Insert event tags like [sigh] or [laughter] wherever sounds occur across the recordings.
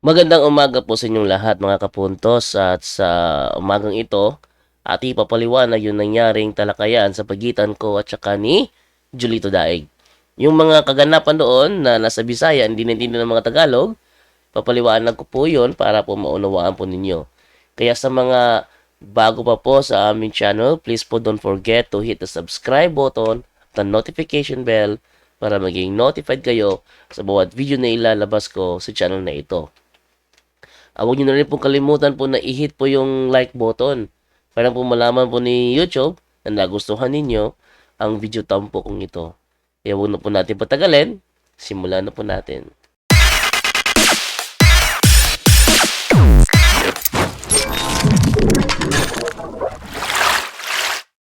Magandang umaga po sa inyong lahat mga kapuntos at sa umagang ito at ipapaliwanag yung nangyaring talakayan sa pagitan ko at saka ni Julito Daig. Yung mga kaganapan doon na nasa Bisaya, hindi naintindihan ng mga Tagalog, papaliwanag ko po yun para po maunawaan po ninyo. Kaya sa mga bago pa po sa aming channel, please po don't forget to hit the subscribe button at the notification bell para maging notified kayo sa bawat video na ilalabas ko sa channel na ito. Ah, huwag nyo na rin pong kalimutan po na i-hit po yung like button para po malaman po ni YouTube na nagustuhan ninyo ang video tampo kong ito. Kaya huwag na po natin patagalin. Simulan na po natin.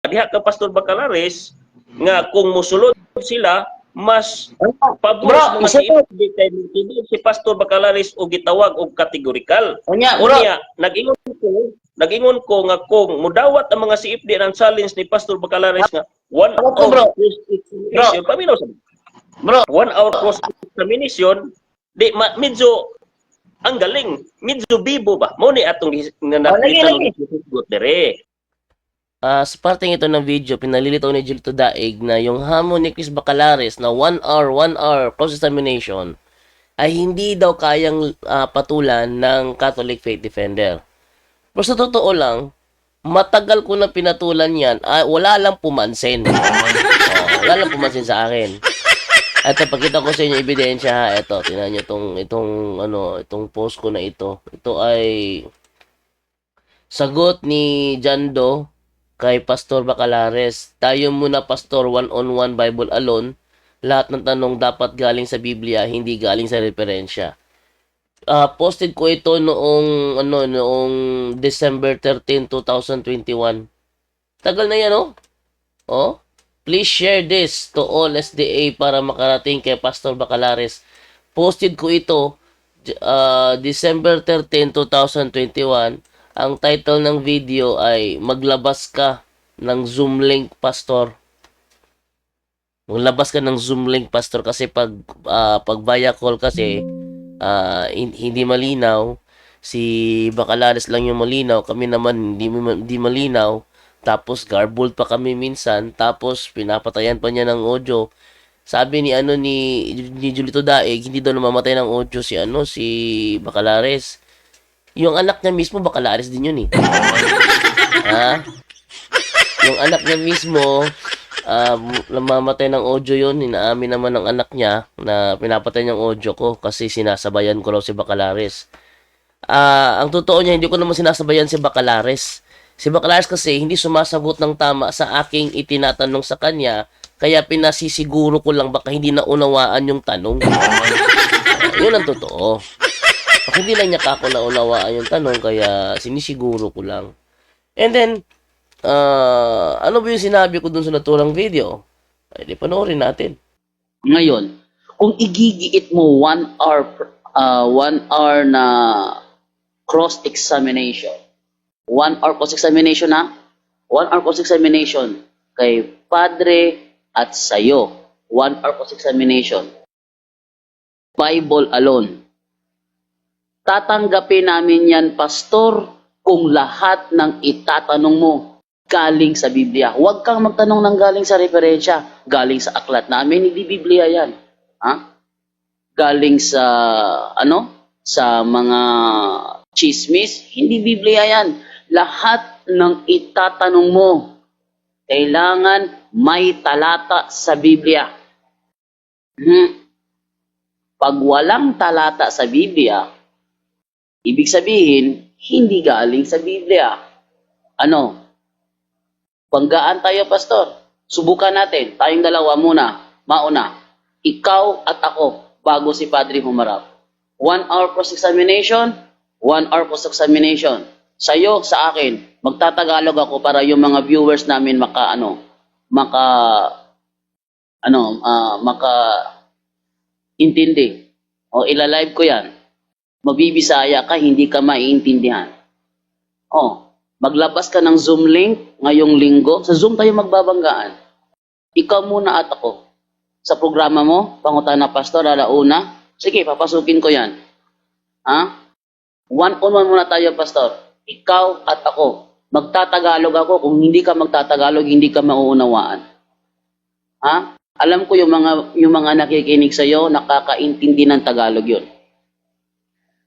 diha ka Pastor Bacalares nga kung musulod sila mas pabor Bro, mga po. kay hindi si Pastor Bacalares og gitawag og kategorikal. Unya. Unya, nag-ingon ko, nag-ingon ko nga kung mudawat ang mga CFD ng challenge ni Pastor Bacalares nga one hour bro. cross. Paminaw sa Bro, one hour cross examination di ma, medyo ang galing, medyo bibo ba? Mo ni atong nga nakita ng dire. Ah, sa parteng ito ng video, pinalilitaw ni Julito Daig na yung hamon ni Chris Bacalares na 1 hour, 1 hour cross-examination ay hindi daw kayang ah, patulan ng Catholic Faith Defender. Pero sa totoo lang, matagal ko na pinatulan yan, ah, wala lang pumansin. [laughs] Oh, wala lang pumansin sa akin. Ito, pakita ko sa inyo ebidensya ha. Ito, tingnan nyo itong, itong, ano, itong post ko na ito. Ito ay sagot ni Jando kay Pastor Bacalares. Tayo muna, Pastor, one-on-one Bible alone. Lahat ng tanong dapat galing sa Biblia, hindi galing sa referensya. Ah, posted ko ito noong ano noong December 13, 2021. Tagal na 'yan, oh. Oh. Please share this to all SDA para makarating kay Pastor Bacalares. Posted ko ito ah, December 13, 2021. Ang title ng video ay Maglabas ka ng Zoom link, Pastor. Maglabas ka ng Zoom link, Pastor, kasi pag, ah, pag via call kasi, hin- hindi malinaw. Si Bacalares lang yung malinaw. Kami naman hindi, hindi malinaw. Tapos garbled pa kami minsan. Tapos pinapatayan pa niya ng audio. Sabi ni ano ni ni Julito Daig, hindi daw namamatay ng audio si ano si Bacalares. Yung anak niya mismo Bacalares din yun eh. [laughs] ha? Yung anak niya mismo ah, namamatay ng audio yun. Inaamin naman ng anak niya na pinapatay niyang audio ko kasi sinasabayan ko raw si Bacalares. Ah, ang totoo niya, hindi ko naman sinasabayan si Bacalares. Si Bacalares kasi hindi sumasagot ng tama sa aking itinatanong sa kanya, kaya pinasisiguro ko lang baka hindi naunawaan yung tanong. [laughs] Yun ang totoo. Hindi lang niya kako naunawaan yung tanong, kaya sinisiguro ko lang. And then, ah, ano ba yung sinabi ko dun sa naturang video? Ay, di panoorin natin. ngayon, kung igigiit mo one hour, ah, one hour na cross-examination, one hour cross-examination ha, one hour cross-examination kay Padre at sayo, one hour cross-examination, Bible alone. Tatanggapin namin yan, Pastor, kung lahat ng itatanong mo galing sa Biblia. Huwag kang magtanong ng galing sa referensya, galing sa aklat namin, hindi Biblia yan. Ha? Galing sa, ano? Sa mga chismis, hindi Biblia yan. Lahat ng itatanong mo, kailangan may talata sa Biblia. Hmm. Pag walang talata sa Biblia, ibig sabihin, hindi galing sa Biblia. Ano? Banggaan tayo, Pastor. Subukan natin. Tayong dalawa muna. Mauna. Ikaw at ako bago si Padre humarap. One hour cross-examination, one hour cross-examination. Sa'yo, sa akin, magtatagalog ako para yung mga viewers namin maka, ano, maka, ano, ah, maka, intindi. O ilalive ko yan. Mabibisaya ka, hindi ka maiintindihan. Oh, maglabas ka ng Zoom link ngayong linggo. Sa Zoom tayo magbabanggaan. Ikaw muna at ako. Sa programa mo, pangutan na pastor, alauna. Sige, papasukin ko yan. Ha? One-on-one muna tayo, Pastor. Ikaw at ako. Magtatagalog ako. Kung hindi ka magtatagalog, hindi ka mauunawaan. Ha? Alam ko yung mga yung mga nakikinig sa iyo, nakakaintindi ng Tagalog 'yon.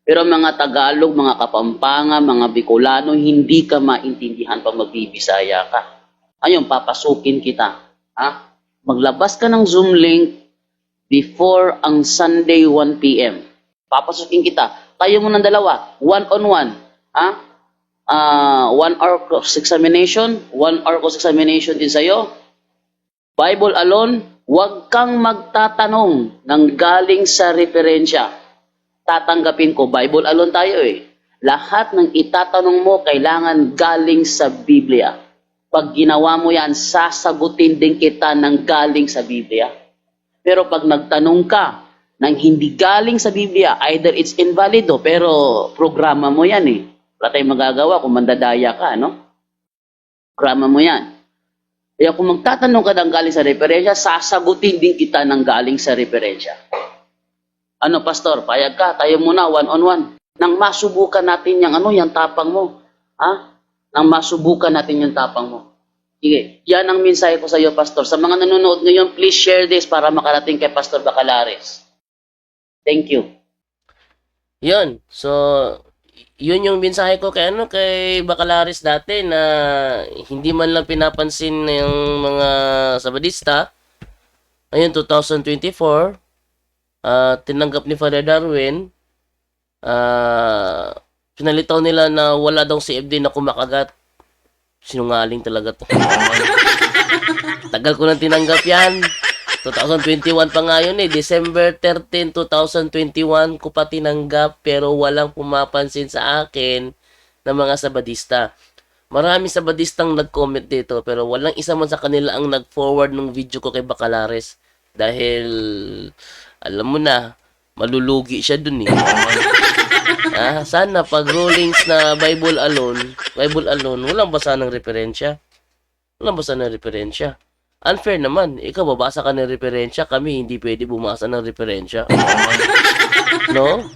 Pero mga Tagalog, mga Kapampangan, mga Bicolano, hindi ka maintindihan pag magbibisaya ka. Ayun, papasukin kita. Ha? Maglabas ka ng Zoom link before ang Sunday 1 p.m. Papasukin kita. Tayo mo ng dalawa, one-on-one. Ha? Ah, one hour cross-examination, one hour cross-examination din sa'yo. Bible alone, huwag kang magtatanong ng galing sa referensya. Tatanggapin ko, Bible alone tayo eh. Lahat ng itatanong mo kailangan galing sa Biblia. Pag ginawa mo yan, sasagutin din kita ng galing sa Biblia. Pero pag nagtanong ka ng hindi galing sa Biblia, either it's invalido, pero programa mo yan eh. Wala tayong magagawa kung mandadaya ka, no? Programa mo yan. Kaya kung magtatanong ka ng galing sa referensya, sasagutin din kita ng galing sa referensya. Ano, Pastor? Payag ka, tayo muna, one-on-one. Nang masubukan natin yung ano, yung tapang mo. Ha? Nang masubukan natin yung tapang mo. Sige, yan ang mensahe ko sa iyo, Pastor. Sa mga nanonood ngayon, please share this para makarating kay Pastor Bacalares. Thank you. Yun. So, yun yung mensahe ko kay ano kay Bacalaris dati na hindi man lang pinapansin ng mga Sabadista. Ayun 2024, ah tinanggap ni Father Darwin ah pinalitaw nila na wala daw si FD na kumakagat. Sinungaling talaga to. [laughs] Tagal ko nang tinanggap yan. 2021 pa nga yun eh. December 13, 2021 ko pa tinanggap pero walang pumapansin sa akin ng mga sabadista. Marami sabadistang nag-comment dito pero walang isa man sa kanila ang nag-forward ng video ko kay Bacalares dahil alam mo na malulugi siya dun eh. [laughs] ah, sana pag rulings na Bible alone, Bible alone, walang basa ng referensya. Walang basa ng referensya. Unfair naman. Ikaw, babasa ka ng referensya. Kami, hindi pwede bumasa ng referensya. [laughs] no?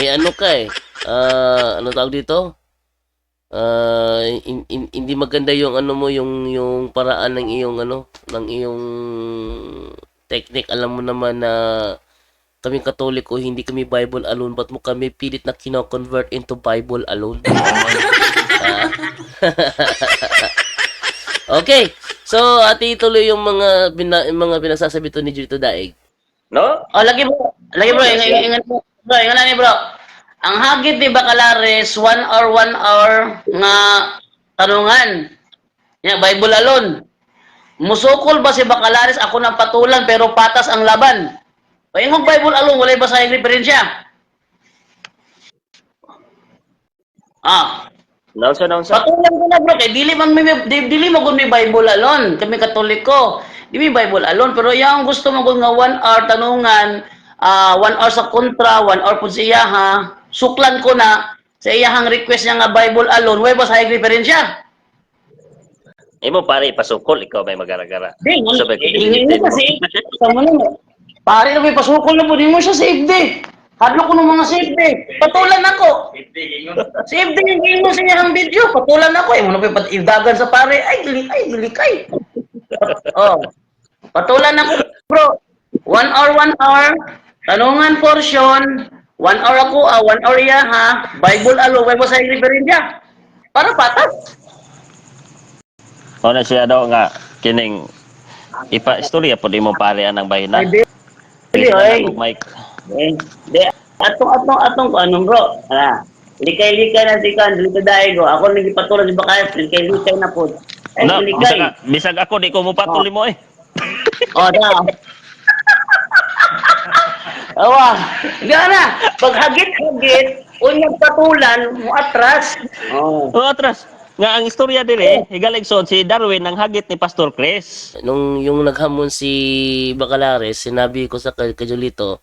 Eh, ano ka eh. Ah, ano tawag dito? Ah, in- in- hindi maganda yung ano mo, yung, yung paraan ng iyong ano, ng iyong technique. Alam mo naman na kaming katoliko, hindi kami Bible alone, but mo kami pilit na kino-convert into Bible alone. [laughs] Ah. [laughs] okay. So, ati ituloy yung mga bina, yung mga pinasasabi to ni Jito Daig. No? Oh, lagi bro. Lagi bro. Ingat, ingat, bro. Bro, ingat ni bro. Ang hagit ni Bacalares, one hour, one hour nga tanungan. Ya, Bible alone. Musukol ba si Bacalares? Ako nang patulan pero patas ang laban. Paingog Bible alone, walay ba sa referensya? Ah, Nausa, nausa. Patulan ko na bro, kay dili man may di- dili mo gud may Bible alone. Kami Katoliko. Di may Bible alone pero yang gusto mo gud nga one hour tanungan, ah one hour sa kontra, one hour pud sa iya ha. Suklan ko na sa iyahang request niya nga Bible alone, way ba sa referensya? Imo pare pasukol ikaw may magara-gara. Di, Sabay ko, hindi kasi sa mo. Pare na may pasukol na po, mo siya safety. Hadlo ko ng mga safety. Patulan ako. Safety yung game mo sa iyang video. Patulan ako. Eh, muna pa idagan sa pare. Ay, gilikay, gilikay. oh. Patulan ako, bro. One hour, one hour. Tanungan portion. One hour ako, ah, one hour iya, ha? Bible alo, mo sa referensya. Para patas. O na siya daw nga kining ipa istorya po di mo pare anang bahinan. Ay, di, oy. Mike. Di, atong atong atong ko anong bro. Ala. Likay-likay na si kan dito dai go. Ako nang gipatulan si Bakay, likay-likay na po. Ay, Na, likay. bisag, bisag ako di ko mo patuli mo eh. Oh, da. Awa, gana. Pag hagit-hagit, unyag patulan mo atras. Oh. O atras. Nga ang istorya dire, higaligson si Darwin ng hagit ni Pastor Chris. Nung yung naghamon si Bacalares, sinabi ko sa kay kay Julito,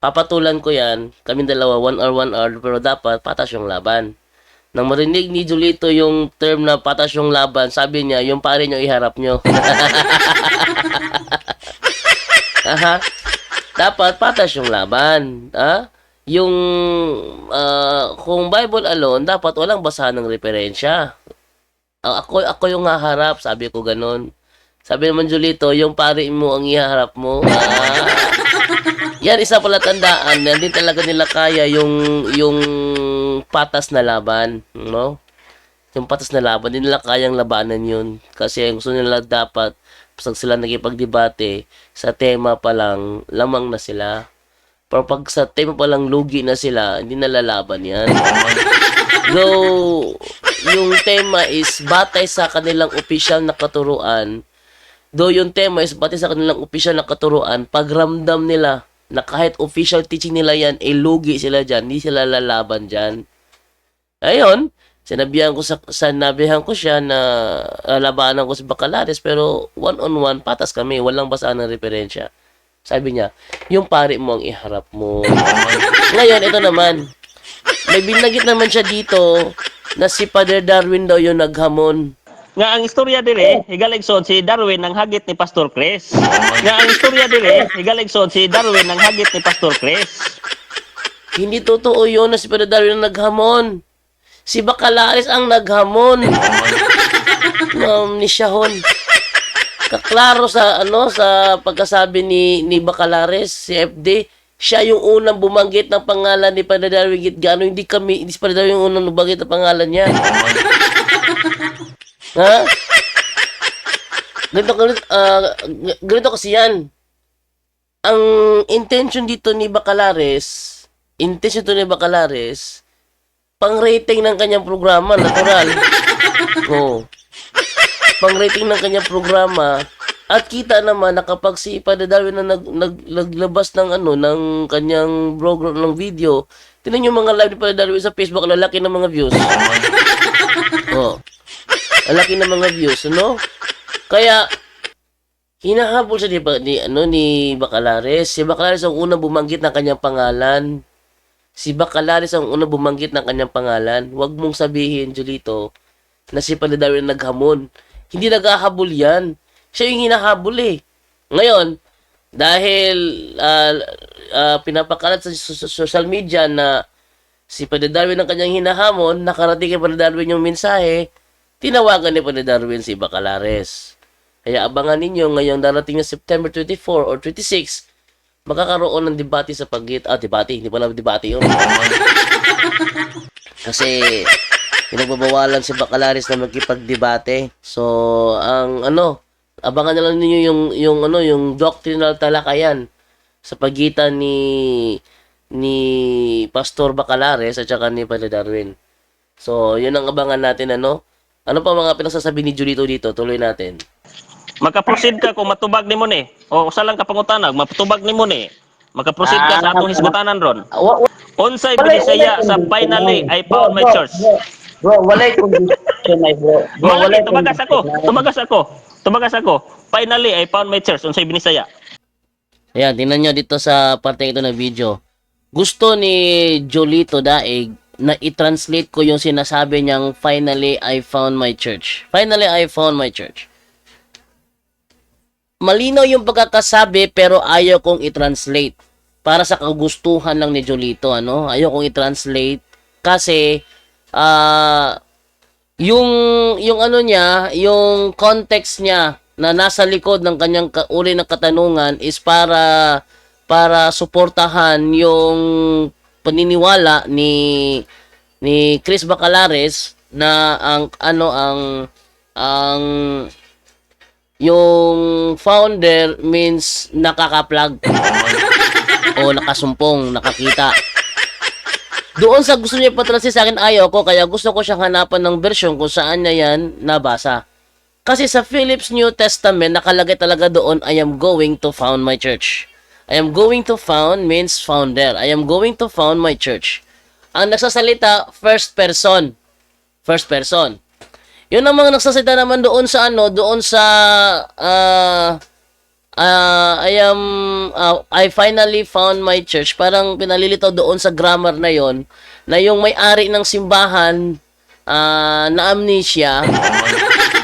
papatulan ko yan, kami dalawa, one hour, one hour, pero dapat patas yung laban. Nang marinig ni Julito yung term na patas yung laban, sabi niya, yung pare nyo iharap nyo. [laughs] [laughs] Aha. Dapat patas yung laban. Ha? Yung ah, kung Bible alone, dapat walang basahan ng referensya. Ah, ako ako yung haharap, sabi ko ganun. Sabi naman Julito, yung pari mo ang ihaharap mo. Ah, yan isa pala tandaan, hindi talaga nila kaya yung yung patas na laban, no? Yung patas na laban, hindi nila kayang labanan yun. Kasi gusto nila dapat, pag sila nagipagdebate, sa tema pa lang, lamang na sila. Pero pag sa tema pa lang lugi na sila, hindi nalalaban yan. [laughs] Though, yung tema is batay sa kanilang official na katuruan, though yung tema is batay sa kanilang official na katuruan, pagramdam nila na kahit official teaching nila yan, eh lugi sila dyan, hindi sila lalaban dyan. Ayun, sinabihan ko sa sanabihan ko siya na uh, labanan ko si Bacalares pero one on one patas kami, walang basaan ng referensya. Sabi niya, yung pare mo ang iharap mo. Ngayon, ito naman. May binagit naman siya dito na si Father Darwin daw yung naghamon. Nga ang istorya dire, higaligson si Darwin ng hagit ni Pastor Chris. Nga ang istorya dire, higaligson si Darwin ng hagit ni Pastor Chris. Hindi totoo yun na si Father Darwin ang naghamon. Si Bacalares ang naghamon. Ma'am ni Shahon. Kaklaro sa ano sa pagkasabi ni ni Bacalares si FD, siya yung unang bumanggit ng pangalan ni Father Darwin Gitgano. Hindi kami, hindi si Darwin yung unang bumanggit ng pangalan niya. [laughs] ha? Ganito, ganito, g- ganito kasi yan. Ang intention dito ni Bacalares, intention to ni Bacalares, pang rating ng kanyang programa, natural. [laughs] Oo. Pang rating ng kanyang programa, at kita naman na kapag si Padre Darwin na nag, nag, naglabas ng ano ng kanyang program ng video, tingnan yung mga live ni Padre Darwin sa Facebook, lalaki ng mga views. [laughs] Oh. Lalaki ng mga views, ano? Kaya hinahabol siya ni, ni ano ni Bacalares. Si Bacalares ang unang bumanggit ng kanyang pangalan. Si Bacalares ang unang bumanggit ng kanyang pangalan. Huwag mong sabihin, Julito, na si Padre Darwin naghamon. Hindi naghahabol yan. Siya yung hinahabol eh. Ngayon, dahil ah, ah, pinapakalat sa so- so- social media na si Padre Darwin ang kanyang hinahamon, nakarating kay Padre Darwin yung mensahe, tinawagan ni Padre Darwin si Bacalares. Kaya abangan ninyo ngayong darating na September 24 or 26, magkakaroon ng debate sa pagit. Ah, debate. Hindi pala debate yun. [laughs] Kasi, pinagbabawalan si Bacalares na magkipagdebate. So, ang ano, abangan na lang ninyo yung, yung ano, yung doctrinal talakayan sa pagitan ni ni Pastor Bacalares at saka ni Padre Darwin. So, yun ang abangan natin ano. Ano pa mga pinagsasabi ni Julito dito? Tuloy natin. Makaproceed ka kung matubag ni mo ni. O usa lang ka pangutanag, matubag ni mo ni. Makaproceed ka sa atong hisgutanan ron. Wa- wa- Unsay walay sa finally ay. I found my church. Bro, walay condition ay bro. Bro, Malaki, walay tumagas ako. Tumagas ako. Tumagas ako. Finally, I found my church. Unsay binisaya. Ayan, tingnan nyo dito sa parte ito ng video. Gusto ni Jolito Daig na i-translate ko yung sinasabi niyang finally I found my church. Finally I found my church. Malinaw yung pagkakasabi pero ayaw kong i-translate. Para sa kagustuhan lang ni Jolito, ano? Ayaw kong i-translate kasi ah yung yung ano niya, yung context niya na nasa likod ng kanyang ka- uri ng katanungan is para para suportahan yung paniniwala ni ni Chris Bacalares na ang ano ang ang yung founder means nakaka-plug [laughs] o nakasumpong, nakakita. Doon sa gusto niya patranslate sa akin, ayaw ko, kaya gusto ko siyang hanapan ng version kung saan niya yan nabasa. Kasi sa Phillips New Testament, nakalagay talaga doon, I am going to found my church. I am going to found means founder. I am going to found my church. Ang nagsasalita, first person. First person. Yun ang mga nagsasalita naman doon sa ano, doon sa ah ah, I am ah, I finally found my church. Parang pinalilitaw doon sa grammar na yon na yung may-ari ng simbahan ah, na amnesia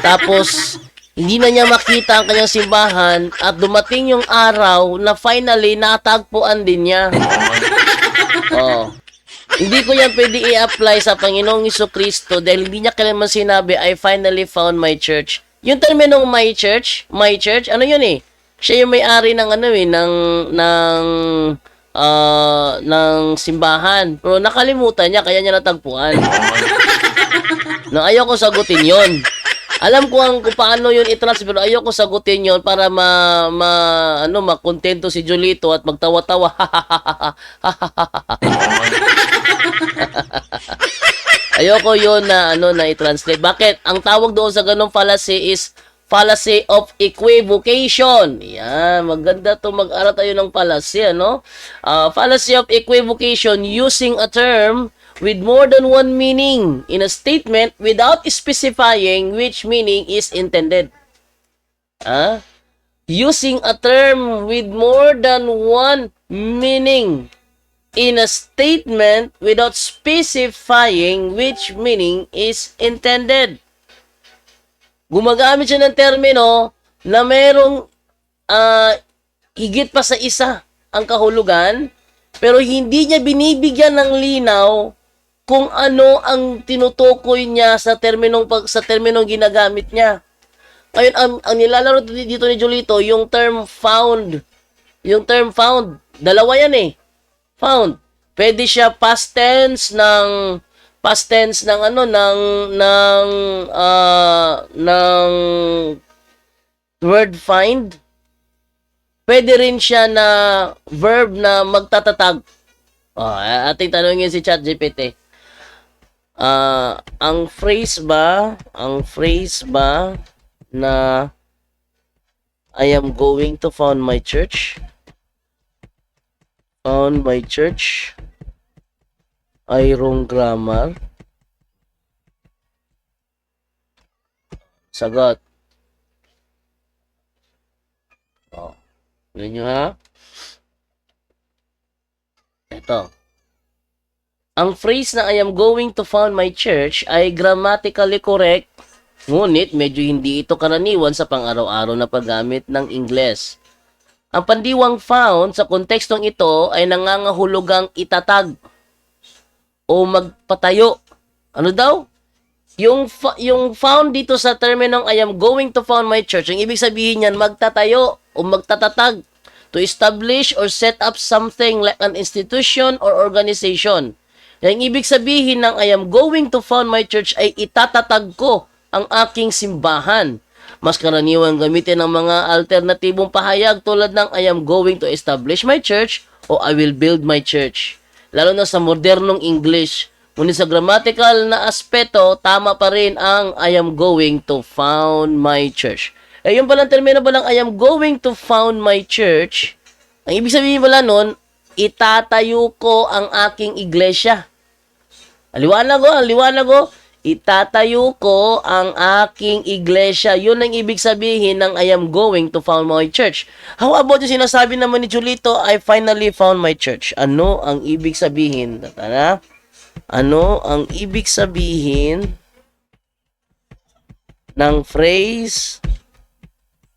tapos hindi na niya makita ang kanyang simbahan at dumating yung araw na finally natagpuan din niya. Oh. Hindi ko yan pwede i-apply sa Panginoong Iso Kristo dahil hindi niya kailanman sinabi, I finally found my church. Yung terminong my church, my church, ano yun eh? Siya yung may-ari ng ano eh, ng, ng, ah, ng simbahan. Pero nakalimutan niya, kaya niya natagpuan. [laughs] na ayaw ko sagutin yon. Alam ko ang kung paano yun i-transfer, pero ayaw ko sagutin yon para ma, ma, ano, makontento si Julito at magtawa-tawa. [laughs] Ayoko yun na ano na i-translate. Bakit? Ang tawag doon sa ganong fallacy is fallacy of equivocation. Yan, maganda to mag-aral tayo ng fallacy, ano? Ah, fallacy of equivocation using a term with more than one meaning in a statement without specifying which meaning is intended. Ah? Using a term with more than one meaning in a statement without specifying which meaning is intended. Gumagamit siya ng termino na merong ah, higit pa sa isa ang kahulugan, pero hindi niya binibigyan ng linaw kung ano ang tinutukoy niya sa terminong pag sa terminong ginagamit niya. Ngayon, ang, ang nilalaro dito ni Julito, yung term found. Yung term found. Dalawa yan eh found. Pwede siya past tense ng past tense ng ano ng ng ah, ng word find. Pwede rin siya na verb na magtatatag. Oh, ating tanongin si ChatGPT. Ah, ang phrase ba, ang phrase ba na I am going to found my church? found my church ay wrong grammar. Sagot. Oh. Yun nyo ha? Ito. Ang phrase na I am going to found my church ay grammatically correct, ngunit medyo hindi ito karaniwan sa pang-araw-araw na paggamit ng Ingles. Ang pandiwang found sa kontekstong ito ay nangangahulugang itatag o magpatayo. Ano daw? Yung, yung found dito sa terminong I am going to found my church, ang ibig sabihin niyan magtatayo o magtatatag to establish or set up something like an institution or organization. Ang ibig sabihin ng I am going to found my church ay itatatag ko ang aking simbahan. Mas karaniwang gamitin ng mga alternatibong pahayag tulad ng I am going to establish my church o I will build my church. Lalo na sa modernong English. Ngunit sa grammatical na aspeto, tama pa rin ang I am going to found my church. Eh, yung palang termino ba lang I am going to found my church, ang ibig sabihin pala nun, itatayo ko ang aking iglesia. Aliwanag ko, aliwanag ko, itatayo ko ang aking iglesia. Yun ang ibig sabihin ng I am going to found my church. How about yung sinasabi naman ni Julito, I finally found my church. Ano ang ibig sabihin? Tara. Ano ang ibig sabihin ng phrase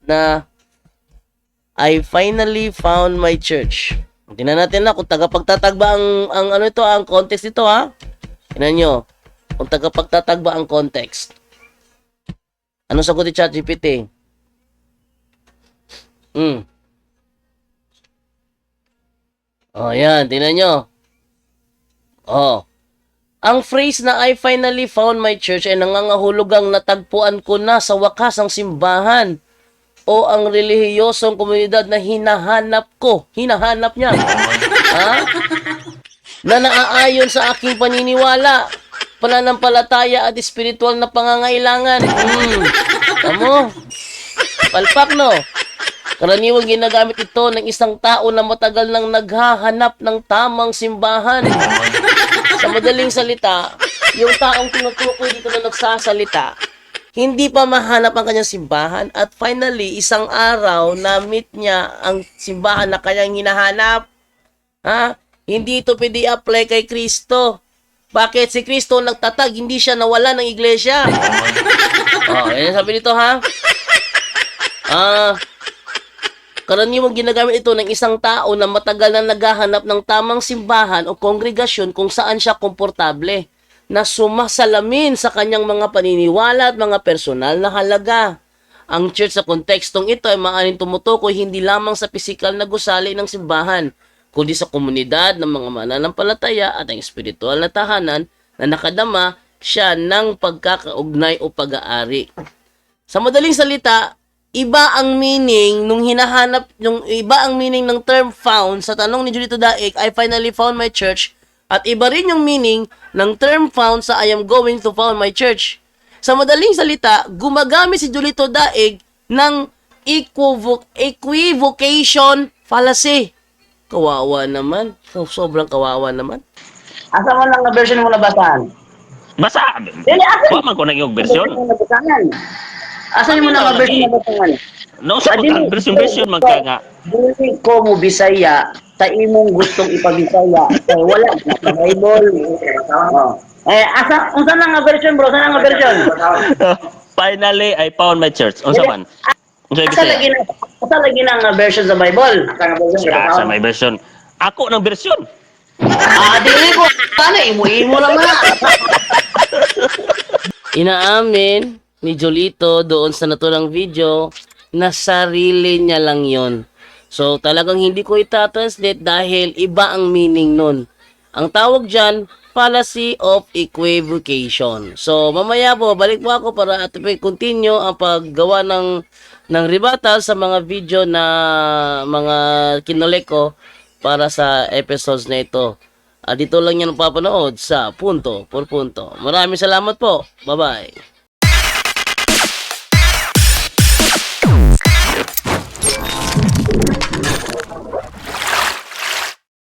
na I finally found my church. Tingnan natin na kung tagapagtatagba ang, ang ano ito, ang context ito ha. Tingnan nyo. Kung tagapagtatagba ang context. Ano sagot ni ChatGPT? Hmm. Oh, yan. Tingnan nyo. Oh. Ang phrase na I finally found my church ay nangangahulugang natagpuan ko na sa wakas ang simbahan o ang relihiyosong komunidad na hinahanap ko. Hinahanap niya. [laughs] ha? Na naaayon sa aking paniniwala, pananampalataya at espiritual na pangangailangan. Hmm. Tamo? Palpak, no? Karaniwang ginagamit ito ng isang tao na matagal nang naghahanap ng tamang simbahan. Sa madaling salita, yung taong tinutukoy dito na nagsasalita, hindi pa mahanap ang kanyang simbahan at finally, isang araw, na-meet niya ang simbahan na kanyang hinahanap. Ha? Hindi ito pwede apply kay Kristo. Bakit si Kristo nagtatag, hindi siya nawala ng iglesia? oh, yan sabi dito ha. Ah, Karaniwang ginagamit ito ng isang tao na matagal na naghahanap ng tamang simbahan o kongregasyon kung saan siya komportable na sumasalamin sa kanyang mga paniniwala at mga personal na halaga. Ang church sa kontekstong ito ay maaaring tumutukoy hindi lamang sa pisikal na gusali ng simbahan, kundi sa komunidad ng mga mananampalataya at ang espiritual na tahanan na nakadama siya ng pagkakaugnay o pag-aari. Sa madaling salita, iba ang meaning nung hinahanap, yung iba ang meaning ng term found sa tanong ni Julito Daig, I finally found my church, at iba rin yung meaning ng term found sa I am going to found my church. Sa madaling salita, gumagamit si Julito Daig ng equivoc- equivocation fallacy. Kawawa naman. So, sobrang kawawa naman. Asa man lang nga version mo nabasahan? Basa. Dili, asa Wa man ko nang yung version. Asa mo lang nga version nabasahan? No, sa mo, version version man ka nga. Dili ko mo Bisaya sa imong gustong ipabisaya. Eh, wala na Bible. Eh, asa, unsa lang nga version bro? Saan nga version? [laughs] Finally, I found my church. Unsa man? Unsa bisaya? Asa lagi na nga version sa Bible? Asa nga version? Sa, sa may version. Ako ng version. Ah, dili ko. Sana, imo-imo lang na. [laughs] Inaamin ni Jolito doon sa naturang video na sarili niya lang yon. So talagang hindi ko itatranslate dahil iba ang meaning nun. Ang tawag dyan, fallacy of equivocation. So mamaya po, balik po ako para at continue ang paggawa ng ng rebuttal sa mga video na mga kinolek ko para sa episodes na ito. Ah, dito lang yan papanood sa punto por punto. Maraming salamat po. Bye-bye.